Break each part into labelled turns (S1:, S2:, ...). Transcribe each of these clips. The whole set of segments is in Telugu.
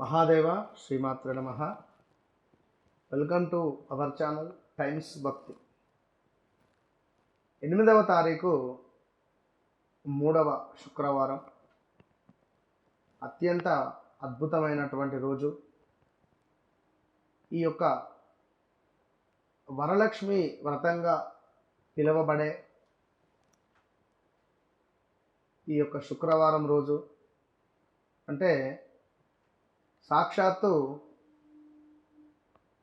S1: మహాదేవ శ్రీమాత్ర నమ. Welcome to our channel times Bhakti ఎనిమిదవ తారీఖు మూడవ శుక్రవారం. అత్యంత అద్భుతమైనటువంటి రోజు. ఈ యొక్క వరలక్ష్మి వ్రతంగా పిలువబడే ఈ యొక్క శుక్రవారం రోజు. అంటే సాక్షాత్తు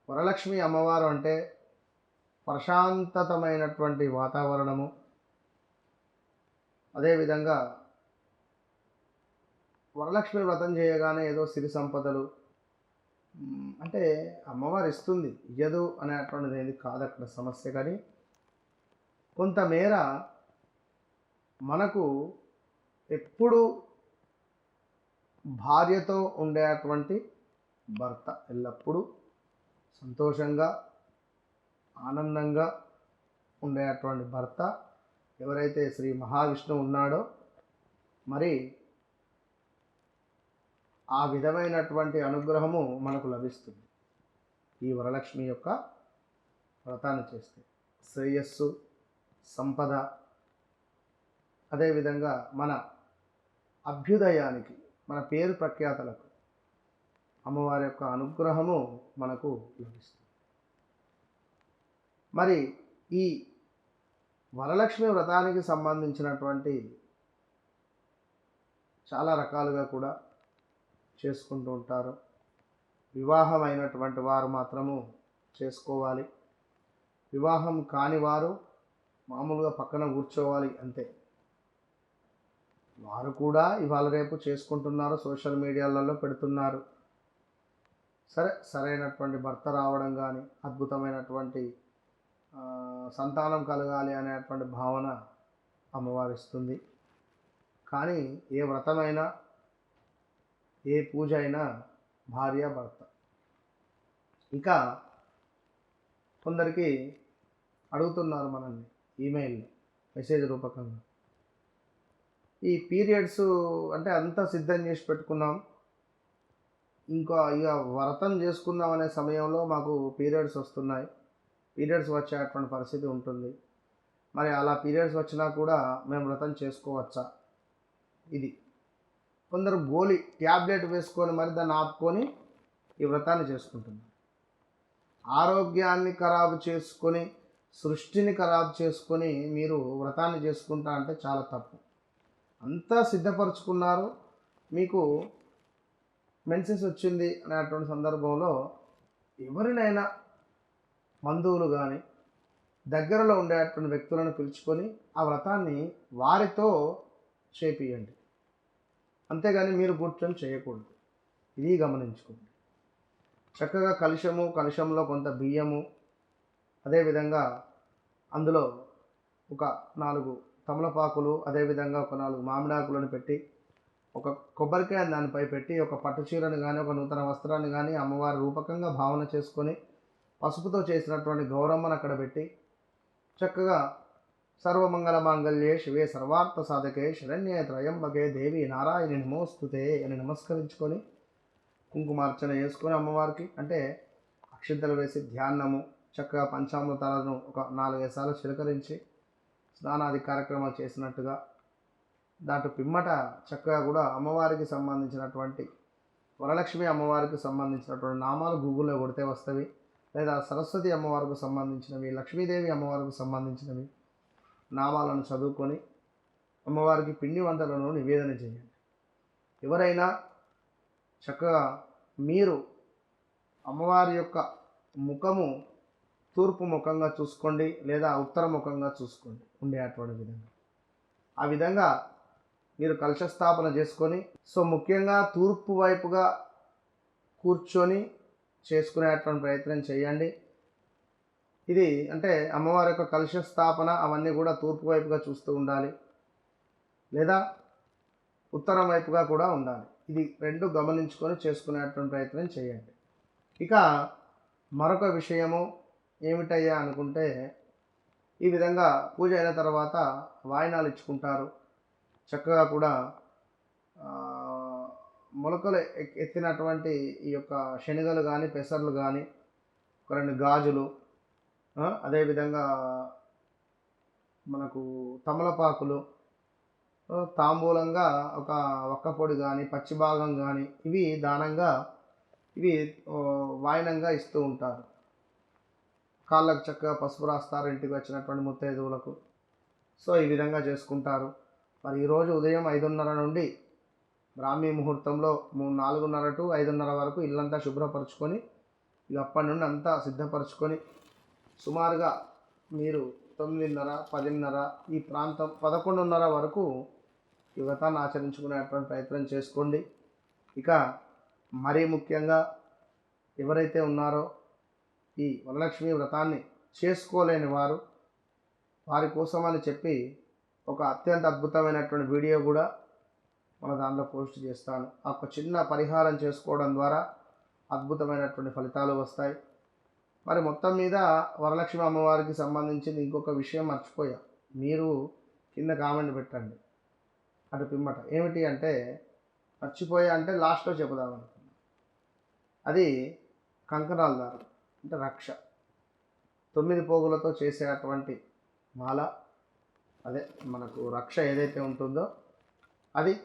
S1: వరలక్ష్మి అమ్మవారు అంటే ప్రశాంతతమైనటువంటి వాతావరణము. అదేవిధంగా వరలక్ష్మి వ్రతం చేయగానే ఏదో సిరి సంపదలు అంటే అమ్మవారు ఇస్తుంది ఇయ్యదు అనేటువంటిది ఏది కాదు అక్కడ సమస్య. కానీ కొంతమేర మనకు ఎప్పుడు భార్యతో ఉండేటువంటి భర్త ఎల్లప్పుడూ సంతోషంగా ఆనందంగా ఉండేటువంటి భర్త ఎవరైతే శ్రీ మహావిష్ణువు ఉన్నాడో మరి ఆ విధమైనటువంటి అనుగ్రహము మనకు లభిస్తుంది. ఈ వరలక్ష్మి యొక్క వ్రతాన్ని చేస్తే శ్రేయస్సు సంపద అదేవిధంగా మన అభ్యుదయానికి మన పేరు ప్రఖ్యాతలకు అమ్మవారి యొక్క అనుగ్రహము మనకు లభిస్తుంది. మరి ఈ వరలక్ష్మి వ్రతానికి సంబంధించినటువంటి చాలా రకాలుగా కూడా చేసుకుంటూ ఉంటారు. వివాహం అయినటువంటి వారు మాత్రము చేసుకోవాలి. వివాహం కాని వారు మామూలుగా పక్కన కూర్చోవాలి అంతే. వారు కూడా ఇవాళ రేపు చేసుకుంటున్నారు సోషల్ మీడియాలలో పెడుతున్నారు. సరే సరైనటువంటి భర్త రావడం కానీ అద్భుతమైనటువంటి సంతానం కలగాలి అనేటువంటి భావన అమ్మవారిస్తుంది కానీ ఏ వ్రతమైనా ఏ పూజ అయినా భార్య భర్త. ఇంకా కొందరికి అడుగుతున్నారు మనల్ని ఈమెయిల్ మెసేజ్ రూపకంగా. ఈ పీరియడ్స్ అంటే అంతా సిద్ధం చేసి పెట్టుకున్నాం. ఇంకా ఇక వ్రతం చేసుకుందాం అనే సమయంలో మాకు పీరియడ్స్ వస్తున్నాయి. పీరియడ్స్ వచ్చేటువంటి పరిస్థితి ఉంటుంది. మరి అలా పీరియడ్స్ వచ్చినా కూడా మేము వ్రతం చేసుకోవచ్చా? ఇది. కొందరు గోలి ట్యాబ్లెట్ వేసుకొని మరి దాన్ని ఆపుకొని ఈ వ్రతాన్ని చేసుకుంటున్నారు. ఆరోగ్యాన్ని ఖరాబు చేసుకొని సృష్టిని ఖరాబు చేసుకొని మీరు వ్రతాన్ని చేసుకుంటా అంటే చాలా తప్పు. అంతా సిద్ధపరచుకున్నారు. మీకు మెన్సెస్ వచ్చింది అనేటువంటి సందర్భంలో ఎవరినైనా బంధువులు కానీ దగ్గరలో ఉండేటువంటి వ్యక్తులను పిలుచుకొని ఆ వ్రతాన్ని వారితో చేపియండి. అంతేగాని మీరు కూర్చొని చేయకూడదు. ఇది గమనించుకోండి. చక్కగా కలుషము కలుషంలో కొంత బియ్యము అదేవిధంగా అందులో ఒక నాలుగు తమలపాకులు అదేవిధంగా ఒక నాలుగు మామిడాకులను పెట్టి ఒక కొబ్బరికాయ దానిపై పెట్టి ఒక పట్టు చీరను కానీ ఒక నూతన వస్త్రాన్ని కానీ అమ్మవారి రూపకంగా భావన చేసుకొని పసుపుతో చేసినటువంటి గౌరమ్మను అక్కడ పెట్టి చక్కగా సర్వమంగళ మాంగళ్యే శివే సర్వార్థ సాధకే శరణ్యే త్రయంబకే దేవి నారాయణి నమోస్తుతే అని నమస్కరించుకొని కుంకుమార్చన చేసుకొని అమ్మవారికి అంటే అక్షింతలు వేసి ధ్యానము చక్కగా పంచామృతాలను ఒక నాలుగైదు సార్లు చిలకరించి స్నానాది కార్యక్రమాలు చేసినట్టుగా దాంట్లో పిమ్మట చక్కగా కూడా అమ్మవారికి సంబంధించినటువంటి వరలక్ష్మి అమ్మవారికి సంబంధించినటువంటి నామాలు గూగుల్లో కొడితే వస్తవి. లేదా సరస్వతి అమ్మవారికి సంబంధించినవి లక్ష్మీదేవి అమ్మవారికి సంబంధించినవి నామాలను చదువుకొని అమ్మవారికి పిండి వంటలను నివేదన చేయండి. ఎవరైనా చక్కగా మీరు అమ్మవారి యొక్క ముఖము తూర్పు ముఖంగా చూసుకోండి లేదా ఉత్తర ముఖంగా చూసుకోండి ఉండేటువంటి విధంగా. ఆ విధంగా మీరు కలశ స్థాపన చేసుకొని సో ముఖ్యంగా తూర్పు వైపుగా కూర్చొని చేసుకునేటువంటి ప్రయత్నం చేయండి. ఇది అంటే అమ్మవారి యొక్క కలుష స్థాపన అవన్నీ కూడా తూర్పు వైపుగా చూస్తూ ఉండాలి లేదా ఉత్తరం వైపుగా కూడా ఉండాలి. ఇది రెండు గమనించుకొని చేసుకునేటువంటి ప్రయత్నం చేయండి. ఇక మరొక విషయము ఏమిటయ్యా అనుకుంటే ఈ విధంగా పూజ అయిన తర్వాత వాయినాలు ఇచ్చుకుంటారు. చక్కగా కూడా మొలకలు ఎక్- ఎత్తినటువంటి ఈ యొక్క శనగలు కానీ పెసర్లు కానీ ఒక రెండు గాజులు అదేవిధంగా మనకు తమలపాకులు తాంబూలంగా ఒక ఒక్కపొడి కానీ పచ్చిభాగం కానీ ఇవి దానంగా ఇవి వాయినంగా ఇస్తూ ఉంటారు. కాళ్ళకు చక్కగా పసుపు రాస్తారు ఇంటికి వచ్చినటువంటి ముత్తైదువులకు. సో ఈ విధంగా చేసుకుంటారు. మరి ఈరోజు ఉదయం ఐదున్నర నుండి బ్రాహ్మీ ముహూర్తంలో మూడు నాలుగున్నర టు ఐదున్నర వరకు ఇల్లంతా శుభ్రపరచుకొని ఇక అప్పటి నుండి అంతా సిద్ధపరచుకొని సుమారుగా మీరు తొమ్మిదిన్నర పదిన్నర ఈ ప్రాంతం పదకొండున్నర వరకు ఈ ఆచరించుకునేటువంటి ప్రయత్నం చేసుకోండి. ఇక మరీ ముఖ్యంగా ఎవరైతే ఉన్నారో ఈ వరలక్ష్మి వ్రతాన్ని చేసుకోలేని వారు వారి కోసమని చెప్పి ఒక అత్యంత అద్భుతమైనటువంటి వీడియో కూడా మన దాంట్లో పోస్ట్ చేస్తాను. ఆ ఒక చిన్న పరిహారం చేసుకోవడం ద్వారా అద్భుతమైనటువంటి ఫలితాలు వస్తాయి. మరి మొత్తం మీద వరలక్ష్మి అమ్మవారికి సంబంధించింది ఇంకొక విషయం మర్చిపోయా. మీరు కింద కామెంట్ పెట్టండి. అటు పిమ్మట. ఏమిటి అంటే మర్చిపోయా అంటే లాస్ట్లో చెబుదామనుకున్నాను అది కంకణాల దారు. అంటే రక్ష. తొమ్మిది పోగులతో చేసేటువంటి మాల అదే మనకు రక్ష ఏదైతే ఉంటుందో అది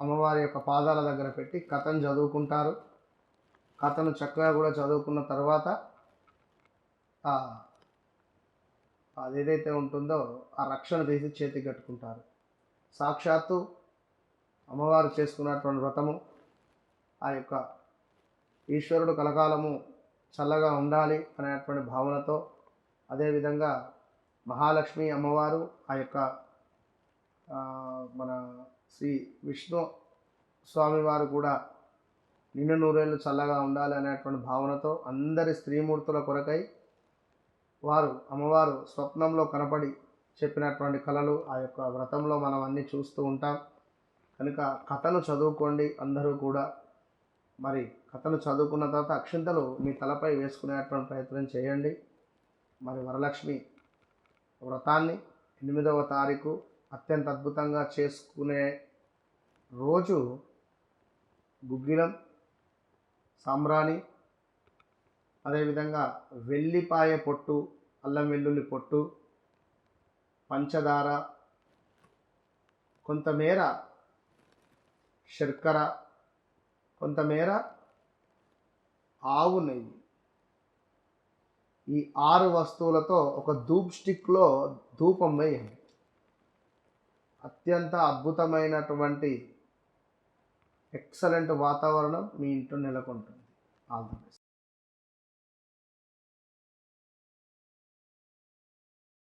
S1: అమ్మవారి యొక్క పాదాల దగ్గర పెట్టి కథను చదువుకుంటారు. కథను చక్కగా కూడా చదువుకున్న తర్వాత ఆ అదేదైతే ఉంటుందో ఆ రక్షణ తీసి చేతికి కట్టుకుంటారు. సాక్షాత్తు అమ్మవారు చేసుకున్నటువంటి వ్రతము ఆ యొక్క ఈశ్వరుడు కలకాలము చల్లగా ఉండాలి అనేటువంటి భావనతో అదేవిధంగా మహాలక్ష్మి అమ్మవారు ఆ యొక్క మన శ్రీ విష్ణు స్వామివారు కూడా నిండు నూరేళ్ళు చల్లగా ఉండాలి అనేటువంటి భావనతో అందరి స్త్రీమూర్తుల కొరకై వారు అమ్మవారు స్వప్నంలో కనపడి చెప్పినటువంటి కళలు ఆ యొక్క వ్రతంలో మనం అన్నీ చూస్తూ ఉంటాం. కనుక కథను చదువుకోండి అందరూ కూడా. మరి కథను చదువుకున్న తర్వాత అక్షింతలు మీ తలపై వేసుకునేటువంటి ప్రయత్నం చేయండి. మరి వరలక్ష్మి వ్రతాన్ని ఎనిమిదవ తారీఖు అత్యంత అద్భుతంగా చేసుకునే రోజు గుగ్గిలం సాంబ్రాణి అదేవిధంగా వెల్లిపాయ పొట్టు అల్లం వెల్లుల్లి పొట్టు పంచదార కొంతమేర శర్కర కొంతమేర ఆవు నెయ్యి. ఈ ఆరు వస్తువులతో ఒక ధూప్ స్టిక్లో ధూపం వేయండి. అత్యంత అద్భుతమైనటువంటి ఎక్సలెంట్ వాతావరణం మీ ఇంట్లో నెలకొంటుంది. All the best.